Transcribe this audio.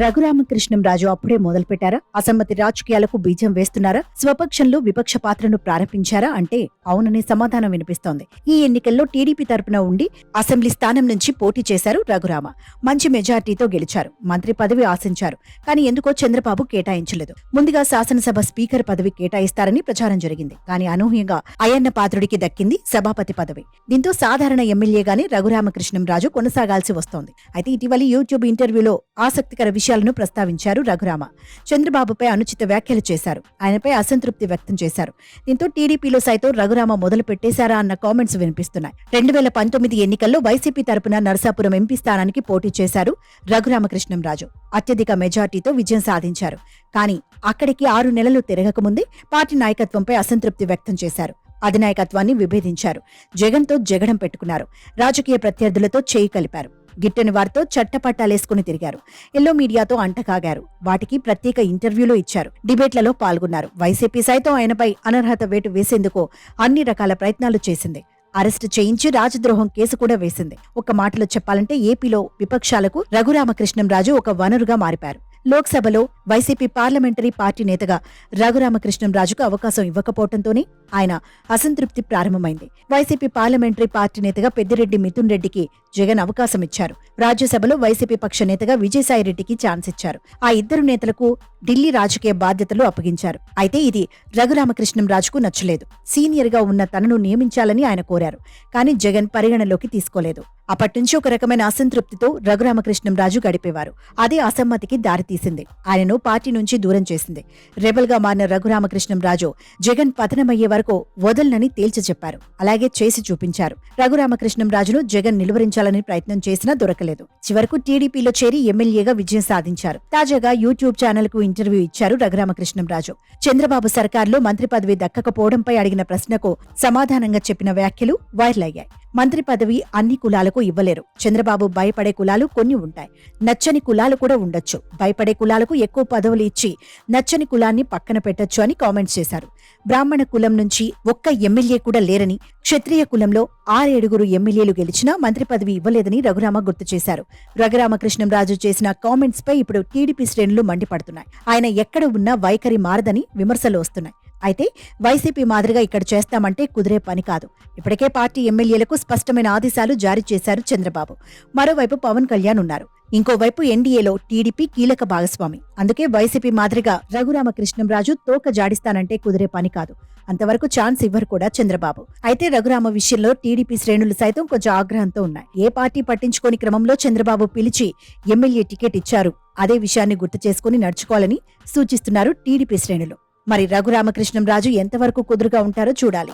రఘురామకృష్ణం రాజు అప్పుడే మొదలుపెట్టారా? అసమ్మతి రాజకీయాలకు బీజం వేస్తున్నారా? స్వపక్షంలో విపక్ష పాత్రను ప్రారంభించారా? అంటే అవుననే సమాధానం వినిపిస్తోంది. ఈ ఎన్నికల్లో టీడీపీ తరపున ఉండి అసెంబ్లీ స్థానం నుంచి పోటీ చేశారు రఘురామ. మంచి మెజార్టీతో గెలిచారు. మంత్రి పదవి ఆశించారు. కానీ ఎందుకో చంద్రబాబు కేటాయించలేదు. ముందుగా శాసనసభ స్పీకర్ పదవి కేటాయిస్తారని ప్రచారం జరిగింది. కానీ అనూహ్యంగా అయ్యన్న పాత్రుడికి దక్కింది సభాపతి పదవి. దీంతో సాధారణ ఎమ్మెల్యేగానే రఘురామకృష్ణం రాజు కొనసాగాల్సి వస్తోంది. అయితే ఇటీవల యూట్యూబ్ ఇంటర్వ్యూలో ఆసక్తికర విషయాలను ప్రస్తావించారు రఘురామ. చంద్రబాబుపై అనుచిత వ్యాఖ్యలు చేశారు. ఆయనపై అసంతృప్తి వ్యక్తం చేశారు. దీంతో టీడీపీలో సైతం రఘురామ మొదలు పెట్టేశారా అన్న కామెంట్స్ వినిపిస్తున్నాయి. రెండు వేల పంతొమ్మిది ఎన్నికల్లో వైసీపీ తరపున నరసాపురం ఎంపీ స్థానానికి పోటీ చేశారు రఘురామకృష్ణం రాజు అత్యధిక మెజార్టీతో విజయం సాధించారు. కానీ అక్కడికి ఆరు నెలలు తిరగకముందే పార్టీ నాయకత్వంపై అసంతృప్తి వ్యక్తం చేశారు. అధినాయకత్వాన్ని విభేదించారు. జగన్తో జగడం పెట్టుకున్నారు. రాజకీయ ప్రత్యర్థులతో చేయి కలిపారు. గిట్టని వారితో చట్టపట్టాలేసుకుని తిరిగారు. ఎల్లో మీడియాతో అంటకాగారు. వాటికి ప్రత్యేక ఇంటర్వ్యూలు ఇచ్చారు. డిబేట్లలో పాల్గొన్నారు. వైసీపీ సైతం ఆయనపై అనర్హత వేటు వేసేందుకు అన్ని రకాల ప్రయత్నాలు చేసింది. అరెస్టు చేయించి రాజద్రోహం కేసు కూడా వేసింది. ఒక మాటలో చెప్పాలంటే ఏపీలో విపక్షాలకు రఘురామకృష్ణం రాజు ఒక వనరుగా మారిపారు. లోక్సభలో వైసీపీ పార్లమెంటరీ పార్టీ నేతగా రఘురామకృష్ణంరాజుకు అవకాశం ఇవ్వకపోవడంతోనే ఆయన అసంతృప్తి ప్రారంభమైంది. వైసీపీ పార్లమెంటరీ పార్టీ నేతగా పెద్దిరెడ్డి మిథున్ రెడ్డికి జగన్ అవకాశం ఇచ్చారు. రాజ్యసభలో వైసీపీ పక్ష నేతగా విజయసాయిరెడ్డికి ఛాన్స్ ఇచ్చారు. ఆ ఇద్దరు నేతలకు ఢిల్లీ రాజకీయ బాధ్యతలు అప్పగించారు. అయితే ఇది రఘురామకృష్ణం రాజుకు నచ్చలేదు. సీనియర్గా ఉన్న తనను నియమించాలని ఆయన కోరారు. కానీ జగన్ పరిగణలోకి తీసుకోలేదు. అప్పట్నుంచి ఒక రకమైన అసంతృప్తితో రఘురామకృష్ణం రాజు గడిపేవారు. అదే అసమ్మతికి దారితీసింది. ఆయనను పార్టీ నుంచి దూరం చేసింది. రెబల్గా మారిన రఘురామకృష్ణం రాజు జగన్ పతనమయ్యే వరకు వదలనని తేల్చి చెప్పారు. అలాగే చేసి చూపించారు. రఘురామకృష్ణం రాజును జగన్ నిలువరించాలని ప్రయత్నం చేసినా దొరకలేదు. చివరకు టీడీపీలో చేరి ఎమ్మెల్యేగా విజయం సాధించారు. తాజాగా యూట్యూబ్ ఛానల్కు ఇంటర్వ్యూ ఇచ్చారు రఘురామకృష్ణం రాజు. చంద్రబాబు సర్కార్లో మంత్రి పదవి దక్కకపోవడంపై అడిగిన ప్రశ్నకు సమాధానంగా చెప్పిన వ్యాఖ్యలు వైరల్ అయ్యాయి. మంత్రి పదవి అన్ని కులాలకు ఇవ్వలేరు. చంద్రబాబు భయపడే కులాలు కొన్ని ఉంటాయి. నచ్చని కులాలు కూడా ఉండొచ్చు. భయపడే కులాలకు ఎక్కువ పదవులు ఇచ్చి నచ్చని కులాన్ని పక్కన పెట్టొచ్చు అని కామెంట్స్ చేశారు. బ్రాహ్మణ కులం నుంచి ఒక్క ఎమ్మెల్యే కూడా లేరని క్షత్రియ కులంలో ఆరేడుగురు ఎమ్మెల్యేలు గెలిచినా మంత్రి పదవి ఇవ్వలేదని రఘురామ గుర్తు చేశారు. రఘురామకృష్ణంరాజు చేసిన కామెంట్స్ పై ఇప్పుడు టీడీపీ శ్రేణులు మండిపడుతున్నాయి. ఆయన ఎక్కడ ఉన్నా వైఖరి మారదని విమర్శలు వస్తున్నాయి. అయితే వైసీపీ మాదిరిగా ఇక్కడ చేస్తామంటే కుదిరే పని కాదు. ఇప్పటికే పార్టీ ఎమ్మెల్యేలకు స్పష్టమైన ఆదేశాలు జారీ చేశారు చంద్రబాబు. మరోవైపు పవన్ కళ్యాణ్ ఉన్నారు. ఇంకోవైపు ఎన్డీఏలో టీడీపీ కీలక భాగస్వామి. అందుకే వైసీపీ మాదిరిగా రఘురామకృష్ణంరాజు తోక జాడిస్తానంటే కుదిరే పని కాదు. అంతవరకు ఛాన్స్ ఇవ్వరు కూడా చంద్రబాబు. అయితే రఘురామ విషయంలో టీడీపీ శ్రేణులు సైతం కొంచెం ఆగ్రహంతో ఉన్నాయి. ఏ పార్టీ పట్టించుకోని క్రమంలో చంద్రబాబు పిలిచి ఎమ్మెల్యే టికెట్ ఇచ్చారు. అదే విషయాన్ని గుర్తు చేసుకుని నడుచుకోవాలని సూచిస్తున్నారు టీడీపీ శ్రేణులు. మరి రఘురామకృష్ణంరాజు ఎంతవరకు కుదురుగా ఉంటారో చూడాలి.